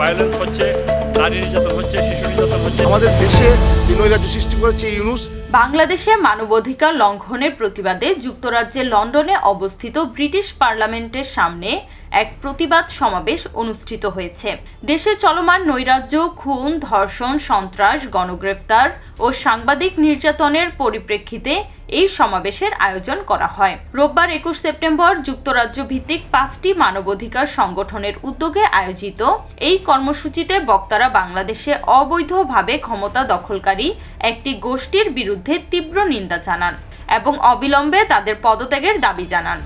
Violence হচ্ছে নারী নির্যাতন হচ্ছে শিশু নির্যাতন হচ্ছে। আমাদের দেশে যে নৈরাজ্য সৃষ্টি করেছে ইউনুস বাংলাদেশে মানবাধিকার লঙ্ঘনের প্রতিবাদে যুক্তরাজ্যের লন্ডনে অবস্থিত ব্রিটিশ পার্লামেন্টের সামনে এক প্রতিবাদ সমাবেশ অনুষ্ঠিত হয়েছে। দেশে চলমান নৈরাজ্য, খুন, ধর্ষণ, সন্ত্রাস, গণগ্রেফতার ও সাংবাদিক নির্যাতনের পরিপ্রেক্ষিতে এই সমাবেশের আয়োজন করা হয়। রোববার একুশ সেপ্টেম্বর যুক্তরাজ্য ভিত্তিক পাঁচটি মানবাধিকার সংগঠনের উদ্যোগে আয়োজিত এই কর্মসূচিতে বক্তারা বাংলাদেশে অবৈধভাবে ক্ষমতা দখলকারী একটি গোষ্ঠীর বিরুদ্ধে তীব্র নিন্দা জানান এবং অবিলম্বে তাদের পদত্যাগের দাবি জানান।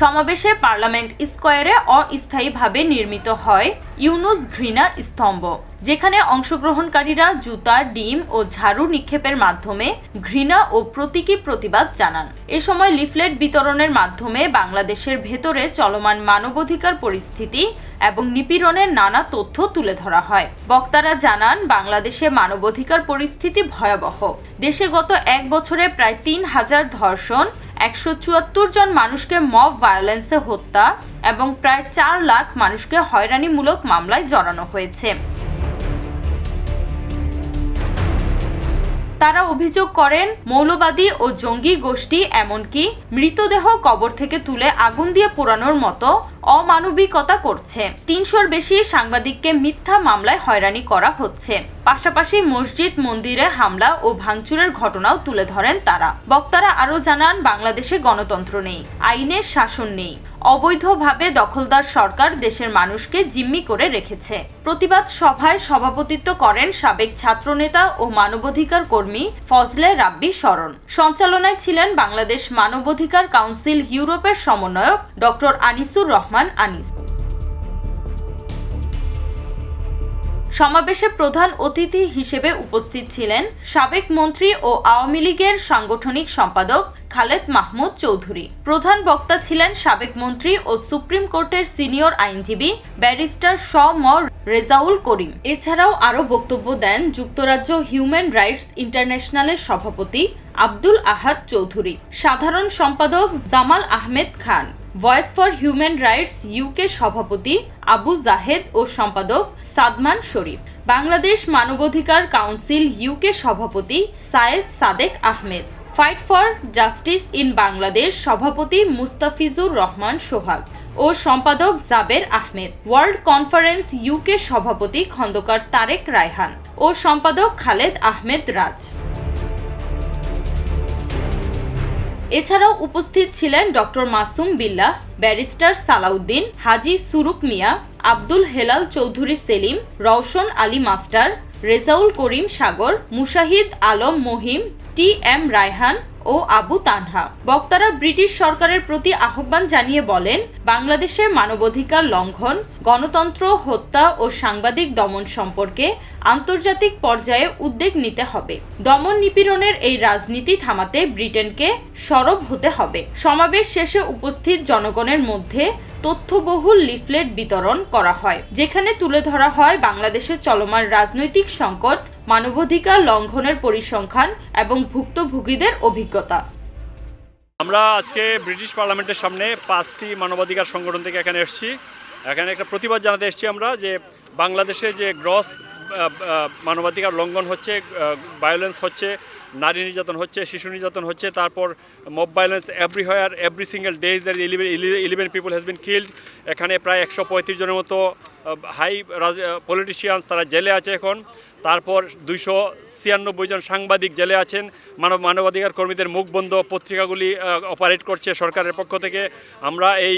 সমাবেশে পার্লামেন্ট স্কোয়ারে অস্থায়ীভাবে নির্মিত হয় ইউনুস ঘৃণা স্তম্ভ, যেখানে অংশগ্রহণকারীরা জুতা, ডিম ও ঝাড়ু নিক্ষেপের মাধ্যমে ঘৃণা ও প্রতীকী প্রতিবাদ জানান। এ সময় লিফলেট বিতরণের মাধ্যমে বাংলাদেশের ভেতরে চলমান মানবাধিকার পরিস্থিতি এবং নিপীড়নের নানা তথ্য তুলে ধরা হয়। বক্তারা জানান, বাংলাদেশে মানবাধিকার পরিস্থিতি ভয়াবহ। দেশে গত এক বছরে প্রায় তিন হাজার ধর্ষণ একশো চুয়াত্তর জন মানুষকে মব ভায়োলেন্সে হত্যা এবং প্রায় চার লাখ মানুষকে হয়রানিমূলক মামলায় জড়ানো হয়েছে। তারা অভিযোগ করেন, মৌলবাদী ও জঙ্গি গোষ্ঠী এমনকি মৃতদেহ কবর থেকে তুলে আগুন দিয়ে পোড়ানোর মতো অমানবিকতা করছে। তিনশোর বেশি সাংবাদিককে মিথ্যা মামলায় হয়রানি করা হচ্ছে। পাশাপাশি মসজিদ, মন্দিরে হামলা ও ভাঙচুরের ঘটনাও তুলে ধরেন তারা। বক্তারা আরও জানান, বাংলাদেশে গণতন্ত্র নেই, আইনের শাসন নেই। অবৈধভাবে দখলদার সরকার দেশের মানুষকে জিম্মি করে রেখেছে। প্রতিবাদ সভায় সভাপতিত্ব করেন সাবেক ছাত্রনেতা ও মানবাধিকার কর্মী ফজলে রাব্বি শরণ। সঞ্চালনায় ছিলেন বাংলাদেশ মানবাধিকার কাউন্সিল ইউরোপের সমন্বয়ক ডক্টর আনিসুর রহমান আনিস। সমাবেশে প্রধান অতিথি হিসেবে উপস্থিত ছিলেন সাবেক মন্ত্রী ও আওয়ামী লীগের সাংগঠনিক সম্পাদক খালেদ মাহমুদ চৌধুরী। প্রধান বক্তা ছিলেন সাবেক মন্ত্রী ও সুপ্রিম কোর্টের সিনিয়র আইনজীবী ব্যারিস্টার স ম রেজাউল করিম। এছাড়াও আরও বক্তব্য দেন যুক্তরাজ্য হিউম্যান রাইটস ইন্টারন্যাশনালের সভাপতি আব্দুল আহাদ চৌধুরী। সাধারণ সম্পাদক Jamal Ahmed Khan. Voice for human rights UK সভাপতি আবু জাহেদ ও সম্পাদক সাদমান শরীফ। বাংলাদেশ মানবাধিকার কাউন্সিল ইউকে সভাপতি Sayed Sadek Ahmed. Fight for justice in Bangladesh সভাপতি মুস্তাফিজুর রহমান সোহাগ ও সম্পাদক Jaber Ahmed. World conference UK সভাপতি খন্দকার তারেক রায়হান ও সম্পাদক খালেদ আহমেদ রাজ। এছাড়াও উপস্থিত ছিলেন doctor Masum Billah barrister Salauddin, Haji Suruk Mia, Abdul Helal Chowdhury Selim, Roshan Ali master, Rezaul Karim Sagar, Mushahid Alam Mohim T M Raihan ও আবু তানহা। বক্তারা British সরকারের প্রতি আহ্বান জানিয়ে বলেন, বাংলাদেশে মানবাধিকার লঙ্ঘন, গণতন্ত্র, হত্যা ও সাংবাদিক দমন সম্পর্কে আন্তর্জাতিক পর্যায়ে উদ্যোগ নিতে হবে। দমন নিপীড়নের এই রাজনীতি থামাতে ব্রিটেনকে সরব হতে হবে। সমাবেশ শেষে উপস্থিত জনগণের মধ্যে তথ্যবহুল লিফলেট বিতরণ করা হয়, যেখানে তুলে ধরা হয় বাংলাদেশের চলমান রাজনৈতিক সংকট মানবাধিকার লঙ্ঘনের পরিসংখ্যান এবং ভুক্তভোগীদের অভিজ্ঞতা। আমরা আজকে ব্রিটিশ পার্লামেন্টের সামনে পাঁচটি মানবাধিকার সংগঠন থেকে এখানে এসেছি। এখানে একটা প্রতিবাদ জানাতে এসেছি আমরা যে বাংলাদেশে যে গ্রস মানবাধিকার লঙ্ঘন হচ্ছে ভায়োলেন্স হচ্ছে নারী নির্যাতন হচ্ছে, শিশু নির্যাতন হচ্ছে, তারপর mob everywhere every single days there eleven people has been killed এখানে প্রায় একশো পঁয়ত্রিশ জনের মতো হাই পলিটিশিয়ানস তারা জেলে আছে এখন। তারপর দুইশো ছিয়ানব্বই জন সাংবাদিক জেলে আছেন। মানব মানবাধিকার কর্মীদের মুখ বন্ধ পত্রিকাগুলি অপারেট করছে সরকারের পক্ষ থেকে। আমরা এই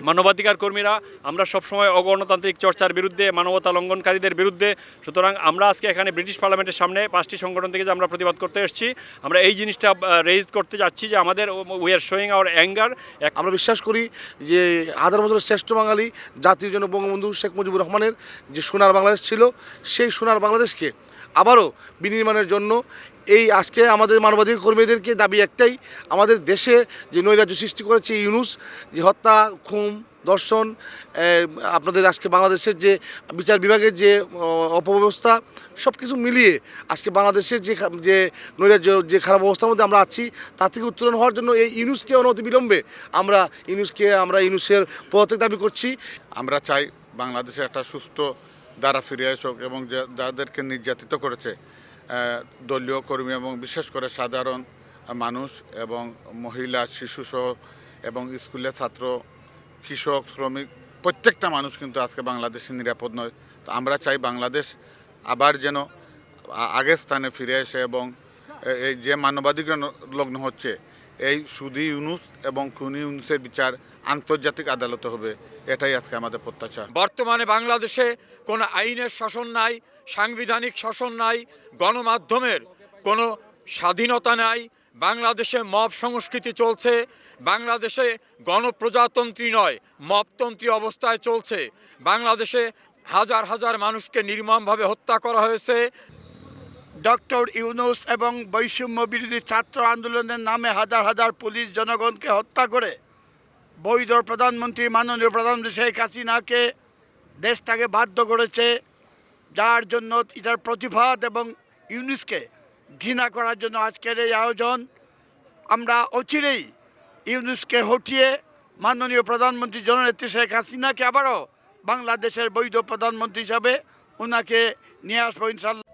মানবাধিকার কর্মীরা আমরা সবসময় অগণতান্ত্রিক চর্চার বিরুদ্ধে, মানবতা লঙ্ঘনকারীদের বিরুদ্ধে। সুতরাং আমরা আজকে এখানে ব্রিটিশ পার্লামেন্টের সামনে পাঁচটি সংগঠন থেকে যে আমরা প্রতিবাদ করতে এসেছি, আমরা এই জিনিসটা রেজ করতে যাচ্ছি যে আমাদের we are showing our anger আমরা বিশ্বাস করি যে হাজার বছরের শ্রেষ্ঠ বাঙালি জাতির জন্য বঙ্গবন্ধু শেখ মুজিবুর রহমানের যে সোনার বাংলাদেশ ছিল, সেই সোনার বাংলাদেশকে আবারও বিনির্মাণের জন্য এই আজকে আমাদের মানবাধিকার কর্মীদেরকে দাবি একটাই, আমাদের দেশে যে নৈরাজ্য সৃষ্টি করেছে ইউনুস, যে হত্যা খুম দর্শন আপনাদের আজকে বাংলাদেশের যে বিচার বিভাগের যে অপব্যবস্থা সব কিছু মিলিয়ে আজকে বাংলাদেশের যে যে নৈরাজ্য, যে খারাপ অবস্থার মধ্যে আমরা আছি তা থেকে উত্তরণ হওয়ার জন্য এই ইউনুসকে অনতি বিলম্বে আমরা ইউনুসকে, আমরা ইউনুসের পদত্যাগ দাবি করছি। আমরা চাই বাংলাদেশে একটা সুস্থ দ্বারা ফিরে আসুক এবং যাদেরকে নির্যাতিত করেছে দলীয় কর্মী এবং বিশেষ করে সাধারণ মানুষ এবং মহিলা, শিশুসহ এবং স্কুলের ছাত্র, কৃষক, শ্রমিক, প্রত্যেকটা মানুষ কিন্তু আজকে বাংলাদেশে নিরাপদ নয়। তো আমরা চাই বাংলাদেশ আবার যেন আগের স্থানে ফিরে এসে এবং এই যে মানবাধিকার লগ্ন হচ্ছে এই সুদি ইউনুস এবং খুনি ইউনুসের বিচার আন্তর্জাতিক আদালতে হবে। এটাই আজকে আমাদের প্রত্যাশা। বর্তমানে বাংলাদেশে কোনো আইনের শাসন নাই, সাংবিধানিক শাসন নাই, গণমাধ্যমের কোনো স্বাধীনতা নাই, বাংলাদেশে মব সংস্কৃতি চলছে, বাংলাদেশে গণপ্রজাতন্ত্রী নয়, মবতন্ত্রী অবস্থায় চলছে, বাংলাদেশে হাজার হাজার মানুষকে নির্মমভাবে হত্যা করা হয়েছে ডক্টর ইউনুস এবং বৈষম্য বিরোধী ছাত্র আন্দোলনের নামে হাজার হাজার পুলিশ জনগণকে হত্যা করে বৈধ প্রধানমন্ত্রী মাননীয় প্রধানমন্ত্রী শেখ হাসিনাকে দেশটাকে বাধ্য করেছে, যার জন্য এটার প্রতিবাদ এবং ইউনুসকে ঘৃণা করার জন্য আজকের এই আয়োজন। আমরা অচিরেই ইউনুসকে হটিয়ে মাননীয় প্রধানমন্ত্রী জননেত্রী শেখ হাসিনাকে আবারও বাংলাদেশের বৈধ প্রধানমন্ত্রী হিসাবে ওনাকে নিয়ে আসব ইনশাল্লাহ।